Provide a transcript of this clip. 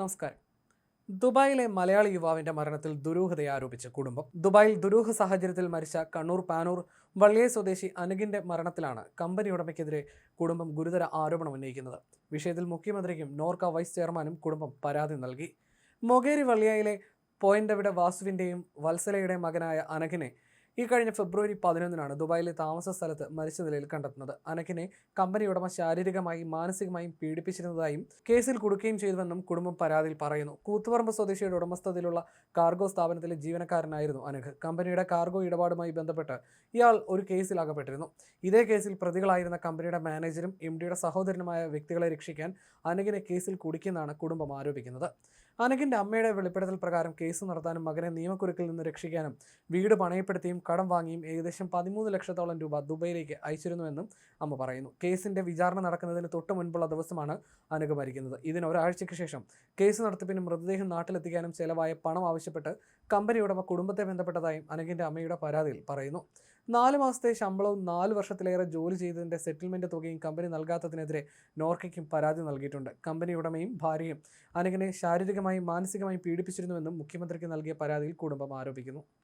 നമസ്കാരം. ദുബായിലെ മലയാളി യുവാവിന്റെ മരണത്തിൽ ദുരൂഹത ആരോപിച്ച് കുടുംബം. ദുബായിൽ ദുരൂഹ സാഹചര്യത്തിൽ മരിച്ച കണ്ണൂർ പാനൂർ വള്ളിയെ സ്വദേശി അനുകിന്റെ മരണത്തിലാണ് കമ്പനി ഉടമയ്ക്കെതിരെ കുടുംബം ഗുരുതര ആരോപണം ഉന്നയിക്കുന്നത്. വിഷയത്തിൽ മുഖ്യമന്ത്രിക്കും നോർക്ക വൈസ് ചെയർമാനും കുടുംബം പരാതി നൽകി. മൊകേരി വള്ളിയായിലെ പോയിന്റവിടെ വാസുവിന്റെയും വത്സലയുടെ മകനായ അനഘിനെ ഈ കഴിഞ്ഞ ഫെബ്രുവരി പതിനൊന്നിനാണ് ദുബായിലെ താമസ സ്ഥലത്ത് മരിച്ച നിലയിൽ കണ്ടെത്തുന്നത്. അനക്കിനെ കമ്പനി ഉടമ ശാരീരികമായും മാനസികമായും പീഡിപ്പിച്ചിരുന്നതായും കേസിൽ കൊടുക്കുകയും ചെയ്തുവെന്നും കുടുംബം പരാതിയിൽ പറയുന്നു. കൂത്തുപറമ്പ് സ്വദേശിയുടെ ഉടമസ്ഥതയിലുള്ള കാർഗോ സ്ഥാപനത്തിലെ ജീവനക്കാരനായിരുന്നു അനഘ് കമ്പനിയുടെ കാർഗോ ഇടപാടുമായി ബന്ധപ്പെട്ട് ഇയാൾ ഒരു കേസിൽ അകപ്പെട്ടിരുന്നു ഇതേ കേസിൽ പ്രതികളായിരുന്ന കമ്പനിയുടെ മാനേജരും എം ഡിയുടെ സഹോദരനുമായ വ്യക്തികളെ രക്ഷിക്കാൻ അനഘിനെ കേസിൽ കുടുക്കിയെന്നാണ് കുടുംബം ആരോപിക്കുന്നത്. അനഘിന്റെ അമ്മയുടെ വെളിപ്പെടുത്തൽ പ്രകാരം കേസ് നടത്താനും മകനെ നിയമക്കുരുക്കിൽ നിന്ന് രക്ഷിക്കാനും വീട് പണയപ്പെടുത്തിയും കടം വാങ്ങിയും ഏകദേശം പതിമൂന്ന് ലക്ഷത്തോളം രൂപ ദുബൈയിലേക്ക് അയച്ചിരുന്നുവെന്നും അമ്മ പറയുന്നു. കേസിന്റെ വിചാരണ നടക്കുന്നതിന് തൊട്ട് മുൻപുള്ള ദിവസമാണ് അനഘ മരിക്കുന്നത്. ഇതിന് ഒരാഴ്ചയ്ക്ക് ശേഷം കേസ് നടത്തിപ്പിനും മൃതദേഹം നാട്ടിലെത്തിക്കാനും ചെലവായ പണം ആവശ്യപ്പെട്ട് കമ്പനി ഉടമ കുടുംബത്തെ ബന്ധപ്പെട്ടതായും അനകിന്റെ അമ്മയുടെ പരാതിയിൽ പറയുന്നു. നാല് മാസത്തെ ശമ്പളവും നാല് വർഷത്തിലേറെ ജോലി ചെയ്തതിന്റെ സെറ്റിൽമെന്റ് തുകയും കമ്പനി നൽകാത്തതിനെതിരെ നോർക്കയ്ക്കും പരാതി നൽകിയിട്ടുണ്ട്. കമ്പനി ഉടമയും ഭാര്യയും അനഘനെ ശാരീരികമായും മാനസികമായും പീഡിപ്പിച്ചിരുന്നുവെന്നും മുഖ്യമന്ത്രിക്ക് നൽകിയ പരാതിയിൽ കുടുംബം ആരോപിക്കുന്നു.